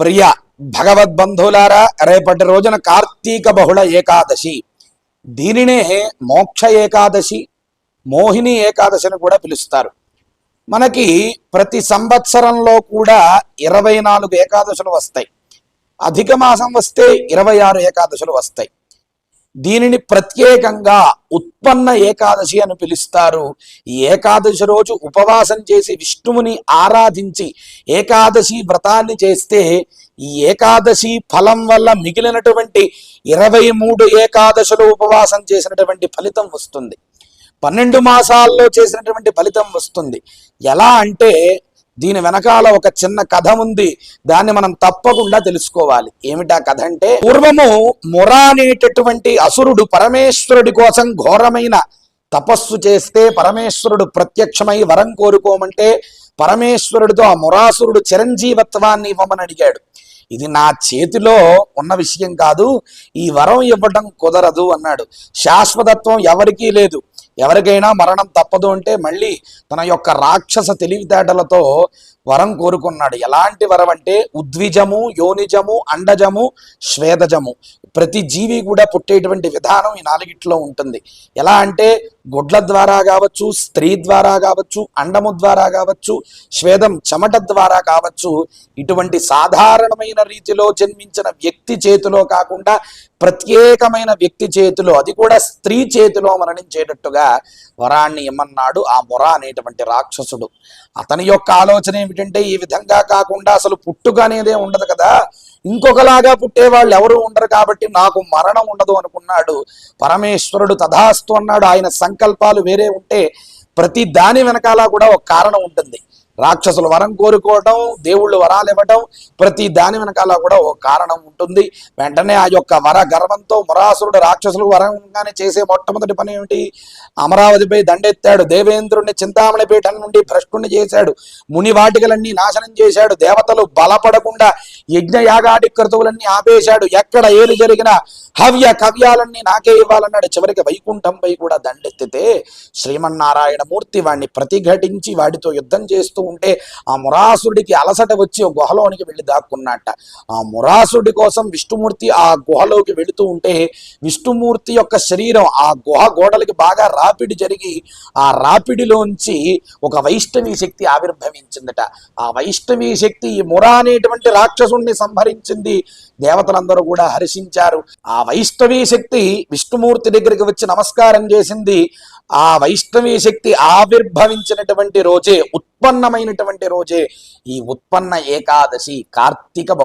ప్రియ భగవద్బంధువులారా రేపటి రోజున కార్తీక బహుళ ఏకాదశి. దీనినే మోక్ష ఏకాదశి మోహిని ఏకాదశి అని కూడా పిలుస్తారు. మనకి ప్రతి సంవత్సరంలో కూడా ఇరవై నాలుగు ఏకాదశులు వస్తాయి. అధిక మాసం వస్తే ఇరవై ఆరు ఏకాదశులు వస్తాయి. దీనిని ప్రత్యేకంగా ఉత్పన్న ఏకాదశి అని పిలుస్తారు. ఈ ఏకాదశి రోజు ఉపవాసం చేసి విష్ణువుని ఆరాధించి ఏకాదశి వ్రతాన్ని చేస్తే ఈ ఏకాదశి ఫలం వల్ల మిగిలినటువంటి ఇరవై మూడు ఏకాదశులు ఉపవాసం చేసినటువంటి ఫలితం వస్తుంది. పన్నెండు మాసాల్లో చేసినటువంటి ఫలితం వస్తుంది. ఎలా అంటే దీని వెనకాల ఒక చిన్న కథ ఉంది. దాన్ని మనం తప్పకుండా తెలుసుకోవాలి. ఏమిటా కథ అంటే పూర్వము ముర అనేటటువంటి అసురుడు పరమేశ్వరుడి కోసం ఘోరమైన తపస్సు చేస్తే పరమేశ్వరుడు ప్రత్యక్షమై వరం కోరుకోమంటే పరమేశ్వరుడితో ఆ మురాసురుడు చిరంజీవత్వాన్ని ఇవ్వమని అడిగాడు. ఇది నా చేతిలో ఉన్న విషయం కాదు ఈ వరం ఇవ్వడం కుదరదు అన్నాడు. శాశ్వతత్వం ఎవరికీ లేదు. ఎవరికైనా మరణం తప్పదు అంటే మళ్ళీ తన యొక్క రాక్షస తెలివితేటలతో వరం కోరుకున్నాడు. ఎలాంటి వరం అంటే ఉద్విజము యోనిజము అండజము శ్వేదజము ప్రతి జీవి కూడా పుట్టేటువంటి విధానం ఈ నాలుగిట్లో ఉంటుంది. ఎలా అంటే గుడ్ల ద్వారా కావచ్చు స్త్రీ ద్వారా కావచ్చు అండము ద్వారా కావచ్చు శ్వేదం చెమట ద్వారా కావచ్చు ఇటువంటి సాధారణమైన రీతిలో జన్మించిన వ్యక్తి చేతిలో కాకుండా ప్రత్యేకమైన వ్యక్తి చేతిలో అది కూడా స్త్రీ చేతిలో మరణించేటట్టుగా వరాన్ని ఇమ్మన్నాడు ఆ మొర అనేటువంటి రాక్షసుడు. అతని యొక్క ఆలోచన ఏమిటంటే ఈ విధంగా కాకుండా అసలు పుట్టుక అనేదే ఉండదు కదా. ఇంకొకలాగా పుట్టే వాళ్ళు ఎవరు ఉండరు కాబట్టి నాకు మరణం ఉండదు అనుకున్నాడు. పరమేశ్వరుడు తథాస్తు అన్నాడు ఆయన సంకల్పాలు వేరే ఉంటే ప్రతి దాని వెనకాల కూడా ఒక కారణం ఉంటుంది. రాక్షసులు వరం కోరుకోవటం దేవుళ్ళు వరాలు ఇవ్వటం ప్రతి దాని వెనకాల కూడా ఒక కారణం ఉంటుంది. వెంటనే ఆ యొక్క వర గర్వంతో మురాసురుడు రాక్షసులు వరంగానే చేసే మొట్టమొదటి పని ఏమిటి? అమరావతిపై దండెత్తాడు. దేవేంద్రుడిని చింతామణి పీఠం నుండి భ్రష్టుని చేశాడు. ముని వాటికలన్నీ నాశనం చేశాడు. దేవతలు బలపడకుండా యజ్ఞయాగాటి క్రతువులన్నీ ఆపేశాడు. ఎక్కడ ఏది జరిగినా హవ్య కవ్యాలన్నీ నాకే ఇవ్వాలన్నాడు. చివరికి వైకుంఠంపై కూడా దండెత్తితే శ్రీమన్నారాయణ మూర్తి వాడిని ప్రతిఘటించి వాడితో యుద్ధం చేస్తూ ఉంటే ఆ మురాసుడికి అలసట వచ్చి ఒక గుహలోనికి వెళ్ళి దాక్కున్నట్ట. ఆ మురాసుడి కోసం విష్ణుమూర్తి ఆ గుహలోకి వెళుతూ ఉంటే విష్ణుమూర్తి యొక్క శరీరం ఆ గుహ గోడలకి బాగా రాపిడి జరిగి ఆ రాపిడిలోంచి ఒక వైష్ణవి శక్తి ఆవిర్భవించిందట. ఆ వైష్ణవి శక్తి ఈ మురా అనేటువంటి రాక్షసుణ్ణి సంహరించింది. దేవతలందరూ కూడా హర్షించారు. ఆ వైష్ణవి శక్తి విష్ణుమూర్తి దగ్గరికి వచ్చి నమస్కారం చేసింది. ఆ వైష్ణవి శక్తి ఆవిర్భవించినటువంటి రోజే ఉత్పన్నమైనటువంటి రోజే ఈ ఉత్పన్న ఏకాదశి కార్తీక